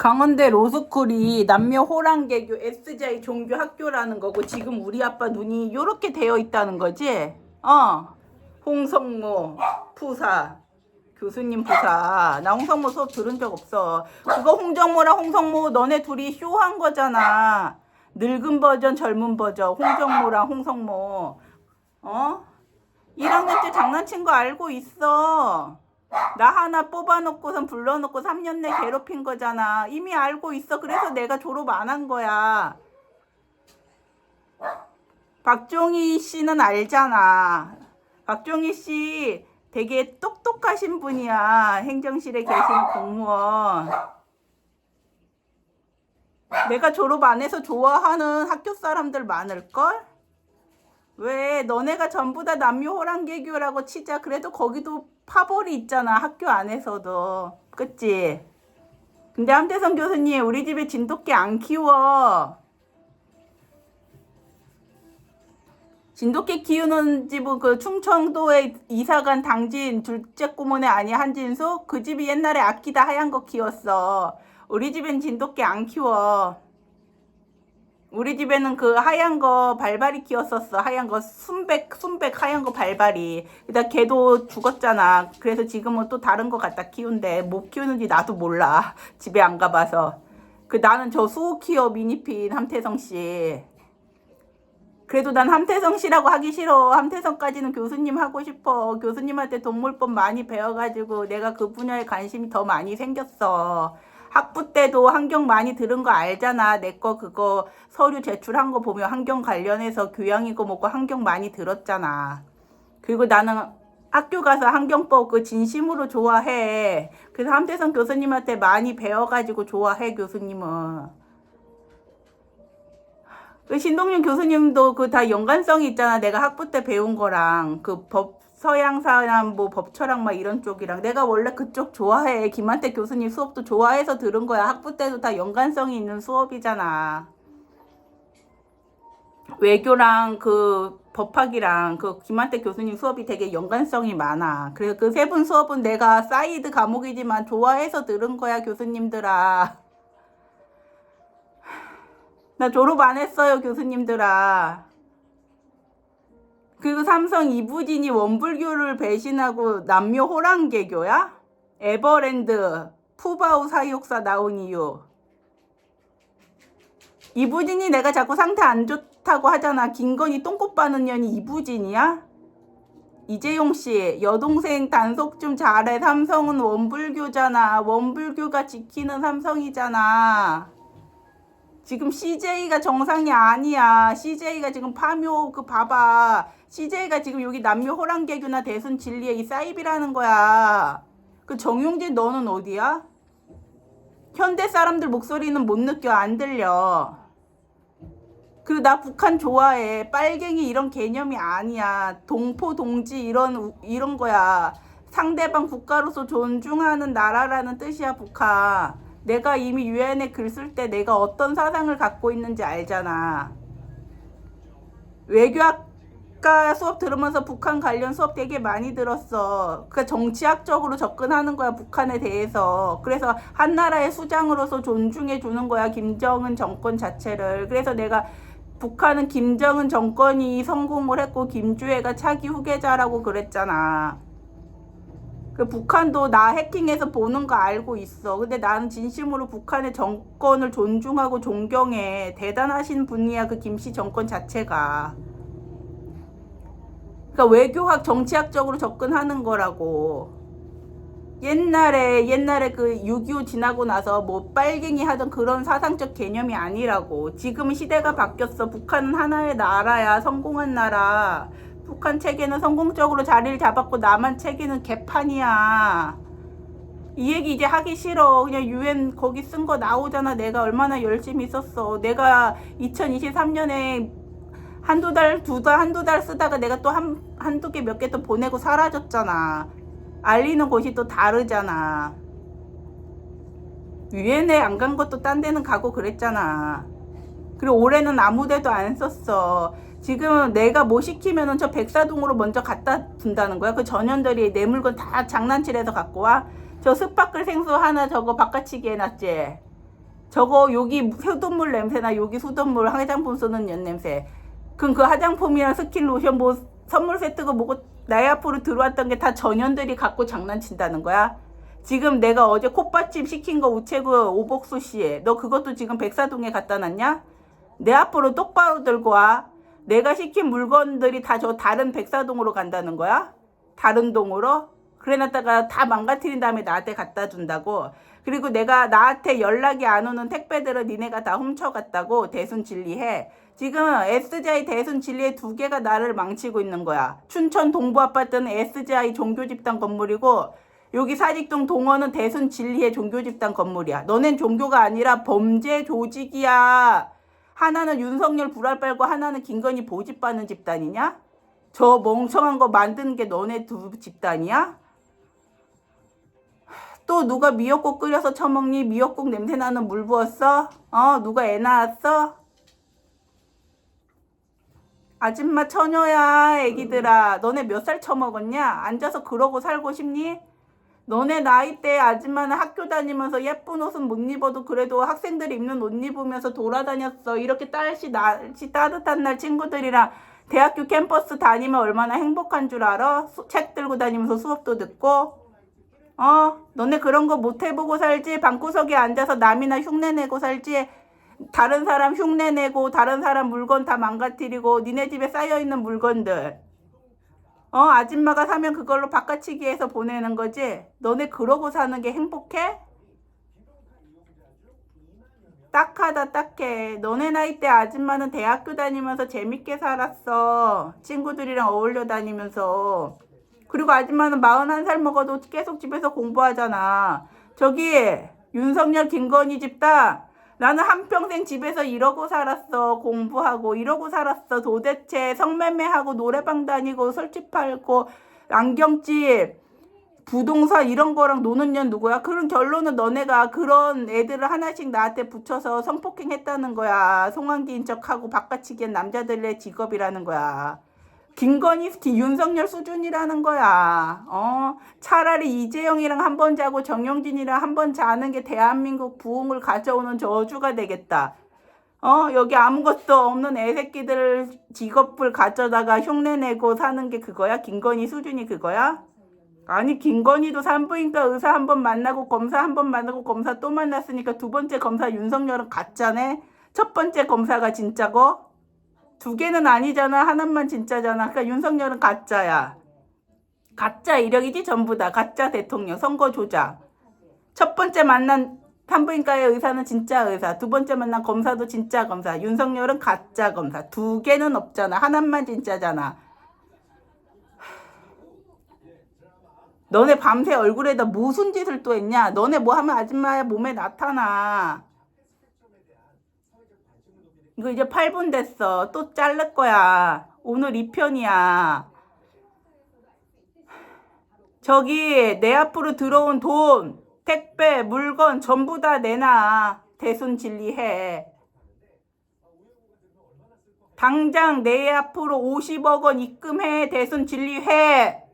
강원대 로스쿨이 남녀 호랑개교 SJ 종교 학교라는 거고 지금 우리 아빠 눈이 요렇게 되어 있다는 거지? 어. 홍성모 부사 교수님 부사 나 홍성모 수업 들은 적 없어 그거 홍정모랑 홍성모 너네 둘이 쇼한 거잖아 늙은 버전 젊은 버전 홍정모랑 홍성모 어? 1학년 때 장난친 거 알고 있어 나 하나 뽑아놓고선 불러놓고 3년 내 괴롭힌 거잖아. 이미 알고 있어. 그래서 내가 졸업 안 한 거야. 박종희 씨는 알잖아. 박종희 씨 되게 똑똑하신 분이야. 행정실에 계시는 공무원. 내가 졸업 안 해서 좋아하는 학교 사람들 많을걸? 왜 너네가 전부 다 남녀 호랑개교라고 치자 그래도 거기도 파벌이 있잖아 학교 안에서도. 그치? 근데 함태성 교수님 우리 집에 진돗개 안 키워. 진돗개 키우는 집은 그 충청도에 이사간 당진 둘째 고모네 아니 한진수? 그 집이 옛날에 아끼다 하얀 거 키웠어. 우리 집엔 진돗개 안 키워 우리 집에는 그 하얀 거 발발이 키웠었어. 하얀 거 순백 순백 하얀 거 발발이. 그다 걔도 죽었잖아. 그래서 지금은 또 다른 거 갖다 키운대. 뭐 키우는지 나도 몰라. 집에 안 가봐서. 그 나는 저 수호 키워 미니핀 함태성 씨. 그래도 난 함태성 씨라고 하기 싫어. 함태성까지는 교수님 하고 싶어. 교수님한테 동물법 많이 배워가지고 내가 그 분야에 관심이 더 많이 생겼어. 학부 때도 환경 많이 들은 거 알잖아. 내 거 그거 서류 제출한 거 보면 환경 관련해서 교양이고 뭐고 환경 많이 들었잖아. 그리고 나는 학교 가서 환경법 그 진심으로 좋아해. 그래서 함태성 교수님한테 많이 배워가지고 좋아해 교수님은. 그 신동윤 교수님도 그 다 연관성이 있잖아. 내가 학부 때 배운 거랑 그 법 서양 사람 뭐 법철학 막 이런 쪽이랑 내가 원래 그쪽 좋아해. 김한태 교수님 수업도 좋아해서 들은 거야. 학부 때도 다 연관성이 있는 수업이잖아. 외교랑 그 법학이랑 그 김한태 교수님 수업이 되게 연관성이 많아. 그래서 그 세 분 수업은 내가 사이드 과목이지만 좋아해서 들은 거야, 교수님들아. 나 졸업 안 했어요, 교수님들아. 그리고 삼성 이부진이 원불교를 배신하고 남녀 호랑개교야? 에버랜드 푸바오 사육사 나온 이유. 이부진이 내가 자꾸 상태 안 좋다고 하잖아. 김건희 똥꼬 빠는 년이 이부진이야? 이재용 씨, 여동생 단속 좀 잘해. 삼성은 원불교잖아. 원불교가 지키는 삼성이잖아. 지금 CJ가 정상이 아니야. CJ가 지금 파묘 그 봐봐. CJ가 지금 여기 남녀 호랑개교나 대순 진리의 이 사입이라는 거야. 그 정용진 너는 어디야? 현대 사람들 목소리는 못 느껴 안 들려. 그리고 나 북한 좋아해. 빨갱이 이런 개념이 아니야. 동포 동지 이런 우- 이런 거야. 상대방 국가로서 존중하는 나라라는 뜻이야 북한. 내가 이미 유엔에 글 쓸 때 내가 어떤 사상을 갖고 있는지 알잖아. 외교학과 수업 들으면서 북한 관련 수업 되게 많이 들었어. 그러니까 정치학적으로 접근하는 거야 북한에 대해서. 그래서 한 나라의 수장으로서 존중해 주는 거야 김정은 정권 자체를. 그래서 내가 북한은 김정은 정권이 성공을 했고 김주애가 차기 후계자라고 그랬잖아. 그 북한도 나 해킹해서 보는 거 알고 있어. 근데 나는 진심으로 북한의 정권을 존중하고 존경해. 대단하신 분이야 그 김씨 정권 자체가. 그러니까 외교학 정치학적으로 접근하는 거라고. 옛날에 옛날에 그 6.25 지나고 나서 뭐 빨갱이 하던 그런 사상적 개념이 아니라고. 지금 시대가 바뀌었어. 북한은 하나의 나라야. 성공한 나라. 북한 체계는 성공적으로 자리를 잡았고 남한 체계는 개판이야. 이 얘기 이제 하기 싫어. 그냥 유엔 거기 쓴 거 나오잖아. 내가 얼마나 열심히 썼어. 내가 2023년에 한두 달, 두 달, 한두 달 쓰다가 내가 또 한, 한두 개 몇 개 또 보내고 사라졌잖아. 알리는 곳이 또 다르잖아. 유엔에 안 간 것도 딴 데는 가고 그랬잖아. 그리고 올해는 아무 데도 안 썼어. 지금 내가 뭐 시키면은 저 백사동으로 먼저 갖다 둔다는 거야. 그 전현들이 내 물건 다 장난칠해서 갖고 와. 저 스파클 생수 하나 저거 바깥치기 해놨지. 저거 여기 수돗물 냄새나 여기 수돗물 화장품 쓰는 연 냄새. 그럼 그 화장품이랑 스킨 로션 뭐 선물 세트가 뭐고 나의 앞으로 들어왔던 게 다 전현들이 갖고 장난친다는 거야? 지금 내가 어제 콧받침 시킨 거 우체국 오복수 씨에 너 그것도 지금 백사동에 갖다 놨냐? 내 앞으로 똑바로 들고 와. 내가 시킨 물건들이 다 저 다른 백사동으로 간다는 거야? 다른 동으로? 그래 놨다가 다 망가뜨린 다음에 나한테 갖다 준다고. 그리고 내가 나한테 연락이 안 오는 택배들을 니네가 다 훔쳐갔다고 대순 진리해. 지금 SGI 대순 진리의 두 개가 나를 망치고 있는 거야. 춘천 동부 아파트는 SGI 종교 집단 건물이고 여기 사직동 동원은 대순 진리의 종교 집단 건물이야. 너넨 종교가 아니라 범죄 조직이야. 하나는 윤석열 불알 빨고 하나는 김건희 보집 받는 집단이냐? 저 멍청한 거 만드는 게 너네 두 집단이야? 또 누가 미역국 끓여서 처먹니? 미역국 냄새 나는 물 부었어? 어? 누가 애 낳았어? 아줌마 처녀야 애기들아 너네 몇 살 처먹었냐? 앉아서 그러고 살고 싶니? 너네 나이 때 아줌마는 학교 다니면서 예쁜 옷은 못 입어도 그래도 학생들이 입는 옷 입으면서 돌아다녔어. 이렇게 날씨 날씨 따뜻한 날 친구들이랑 대학교 캠퍼스 다니면 얼마나 행복한 줄 알아? 수- 책 들고 다니면서 수업도 듣고. 어, 너네 그런 거 못 해보고 살지? 방구석에 앉아서 남이나 흉내 내고 살지? 다른 사람 흉내 내고 다른 사람 물건 다 망가뜨리고 니네 집에 쌓여 있는 물건들. 어, 아줌마가 사면 그걸로 바꿔치기 해서 보내는 거지? 너네 그러고 사는 게 행복해? 딱하다 딱해. 너네 나이 때 아줌마는 대학교 다니면서 재밌게 살았어. 친구들이랑 어울려 다니면서. 그리고 아줌마는 41살 먹어도 계속 집에서 공부하잖아. 저기 윤석열 김건희 집다. 나는 한평생 집에서 이러고 살았어. 공부하고 이러고 살았어. 도대체 성매매하고 노래방 다니고 술집 팔고 안경집 부동산 이런 거랑 노는 년 누구야? 그런 결론은 너네가 그런 애들을 하나씩 나한테 붙여서 성폭행했다는 거야. 송환기인 척하고 바꿔치기한 남자들의 직업이라는 거야. 김건희, 기- 윤석열 수준이라는 거야. 어, 차라리 이재영이랑 한 번 자고 정영진이랑 한 번 자는 게 대한민국 부흥을 가져오는 저주가 되겠다. 어, 여기 아무것도 없는 애새끼들 직업을 가져다가 흉내내고 사는 게 그거야? 김건희 수준이 그거야? 아니, 김건희도 산부인과 의사 한 번 만나고 검사 한 번 만나고 검사 또 만났으니까 두 번째 검사 윤석열은 가짜네? 첫 번째 검사가 진짜고? 두 개는 아니잖아. 하나만 진짜잖아. 그러니까 윤석열은 가짜야. 가짜 이력이지 전부 다. 가짜 대통령, 선거 조작. 첫 번째 만난 산부인과의 의사는 진짜 의사. 두 번째 만난 검사도 진짜 검사. 윤석열은 가짜 검사. 두 개는 없잖아. 하나만 진짜잖아. 너네 밤새 얼굴에다 무슨 짓을 또 했냐? 너네 뭐 하면 아줌마의 몸에 나타나. 이거 이제 8분 됐어. 또 자를 거야. 오늘 2편이야. 저기 내 앞으로 들어온 돈, 택배, 물건 전부 다 내놔. 대순 진리해. 당장 내 앞으로 50억 원 입금해. 대순 진리해.